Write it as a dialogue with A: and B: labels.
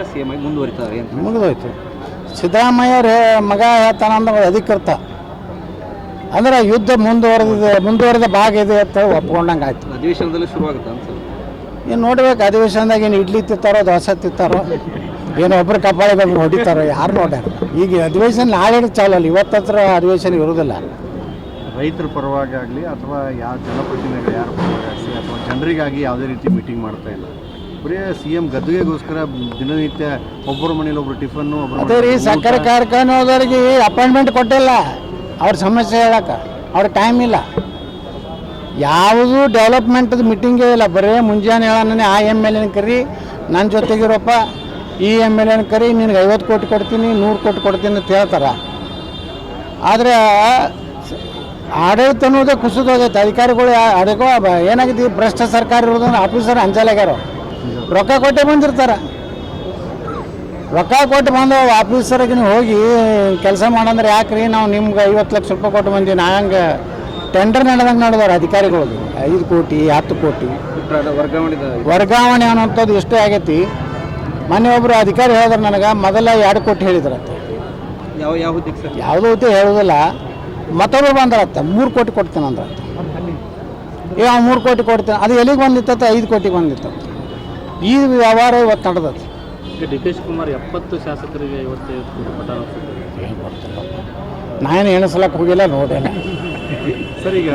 A: ಆಗಿ ಮುಂದುವರಿತಾರೆ ಅಂತ.
B: ಮುಗಿದೋಯ್ತು ಸಿದ್ದರಾಮಯ್ಯರ ಮಗ ಹೇಳ್ತಾನ ಅಧಿಕೃತ. ಅಂದ್ರೆ ಯುದ್ಧ ಮುಂದುವರೆದಿದೆ ಮುಂದುವರೆದ ಭಾಗ ಇದೆ ಅಂತ ಒಪ್ಕೊಂಡಂಗೆ ಆಯ್ತು.
A: ಅಧಿವೇಶನದಲ್ಲಿ ಶುರುವಾಗುತ್ತೆ ಅನ್ಸುತ್ತೆ
B: ಇನ್ನು ನೋಡ್ಬೇಕು ಅಧಿವೇಶನದಾಗ ಏನು ಇಡ್ಲಿ ತಿತ್ತಾರೋ ದೋಸೆ ತಿತ್ತಾರೋ ಏನೋ ಒಬ್ರು ಕಪಾಳಿ ಬಂದು ಹೊಡಿತಾರೋ ಯಾರು ನೋಡ್ಯಾರ. ಈಗ ಅಧಿವೇಶನ ನಾಳೆ ಚಾಲು ಅಲ್ಲ ಇವತ್ತು ಹತ್ರ ಅಧಿವೇಶನ ಇರೋದಿಲ್ಲ
C: ರೈತರ ಪರವಾಗಿ ಆಗಲಿ ಅಥವಾ ಯಾವ ಜನಪ್ರತಿನಿಧಿಗಳು ಯಾರ ಪರವಾಗಿ ಆಗಲಿ ಅಥವಾ ಜನರಿಗಾಗಿ ಯಾವುದೇ ರೀತಿ ಮೀಟಿಂಗ್ ಮಾಡ್ತಾ ಇಲ್ಲ. ಬರೀ ಸಿ ಎಂ ಗದ್ದುಗೆಗೋಸ್ಕರ ದಿನನಿತ್ಯ ಒಬ್ಬರ ಮನೇಲಿ ಒಬ್ರು ಟಿಫನ್ನು
B: ಅದೇ ರೀ ಸಕ್ಕರೆ ಕಾರ್ಖಾನೆ ಹೋದವ್ರಿಗೆ ಅಪಾಯಿಂಟ್ಮೆಂಟ್ ಕೊಟ್ಟಿಲ್ಲ. ಅವ್ರ ಸಮಸ್ಯೆ ಹೇಳಕ್ಕ ಅವ್ರ ಟೈಮ್ ಇಲ್ಲ. ಯಾವುದು ಡೆವಲಪ್ಮೆಂಟ್ದು ಮೀಟಿಂಗೇ ಇಲ್ಲ. ಬರೀ ಮುಂಜಾನೆ ಹೇಳೋಣ ಆ ಎಂ ಎಲ್ ಎನ ಕರಿ ನನ್ನ ಜೊತೆಗಿರೋಪ್ಪ ಈ ಎಂ ಎಲ್ ಎನ ಕರಿ ನಿನಗೆ ಐವತ್ತು ಕೋಟಿ ಕೊಡ್ತೀನಿ ನೂರು ಕೋಟಿ ಕೊಡ್ತೀನಿ ಅಂತ ಹೇಳ್ತಾರೆ. ಆದರೆ ಆಡಳಿತ ಅನ್ನೋದೇ ಕುಸಿದೋಗೈತೆ ಅಧಿಕಾರಿಗಳು ಅಡಗೋ ಏನಾಗಿದೆ ಭ್ರಷ್ಟ ಸರ್ಕಾರ ಇರೋದನ್ನ ಆಫೀಸರ್ ಅಂಜಲಾಗ್ಯಾರ ರೊಕ್ಕ ಕೊಟ್ಟೆ ಬಂದಿರ್ತಾರೆ. ರೊಕ್ಕ ಕೊಟ್ಟು ಬಂದು ಆಫೀಸರಿಗೆ ನೀವು ಹೋಗಿ ಕೆಲಸ ಮಾಡಂದ್ರೆ ಯಾಕ್ರಿ ನಾವು ನಿಮ್ಗೆ ಐವತ್ತು ಲಕ್ಷ ರೂಪಾಯಿ ಕೊಟ್ಟು ಬಂದೀವಿ ನಾ ಹಂಗೆ ಟೆಂಡರ್ ನಡೆದಂಗೆ ನಡೆದವ್ರು ಅಧಿಕಾರಿಗಳು ಐದು ಕೋಟಿ ಹತ್ತು ಕೋಟಿ.
A: ವರ್ಗಾವಣೆ
B: ಅನ್ನೋಂಥದ್ದು ಎಷ್ಟೇ ಆಗೈತಿ. ಮೊನ್ನೆ ಒಬ್ಬರು ಅಧಿಕಾರಿ ಹೇಳಿದ್ರು ನನಗೆ ಮೊದಲ ಎರಡು ಕೋಟಿ ಹೇಳಿದ್ರು
A: ಯಾವ
B: ಯಾವುದೂ ಹೊತ್ತು ಹೇಳೋದಿಲ್ಲ. ಬಂದ್ರತ್ತ ಮೂರು ಕೋಟಿ ಕೊಡ್ತೇನೆ ಅಂದ್ರೆ ಈಗ ಮೂರು ಕೋಟಿ ಕೊಡ್ತೇನೆ. ಅದು ಎಲ್ಲಿಗೆ ಬಂದಿತ್ತ ಐದು ಕೋಟಿಗೆ ಬಂದಿತ್ತು ಈ ವ್ಯವಹಾರ ಇವತ್ತು ನಡೆದತ್ತೆ
D: ಡಿ ಕೆ ಶಿವಕುಮಾರ್ ಎಪ್ಪತ್ತು ಶಾಸಕರಿಗೆ ಐವತ್ತೈದು ಕೋಟಿ ನಾನು
B: ನಾನೇನು ಎಣಿಸ್ಲಕ್ಕೆ ಹೋಗಿಲ್ಲ ನೋಡಿಲ್ಲ
C: ಸರ್ ಈಗ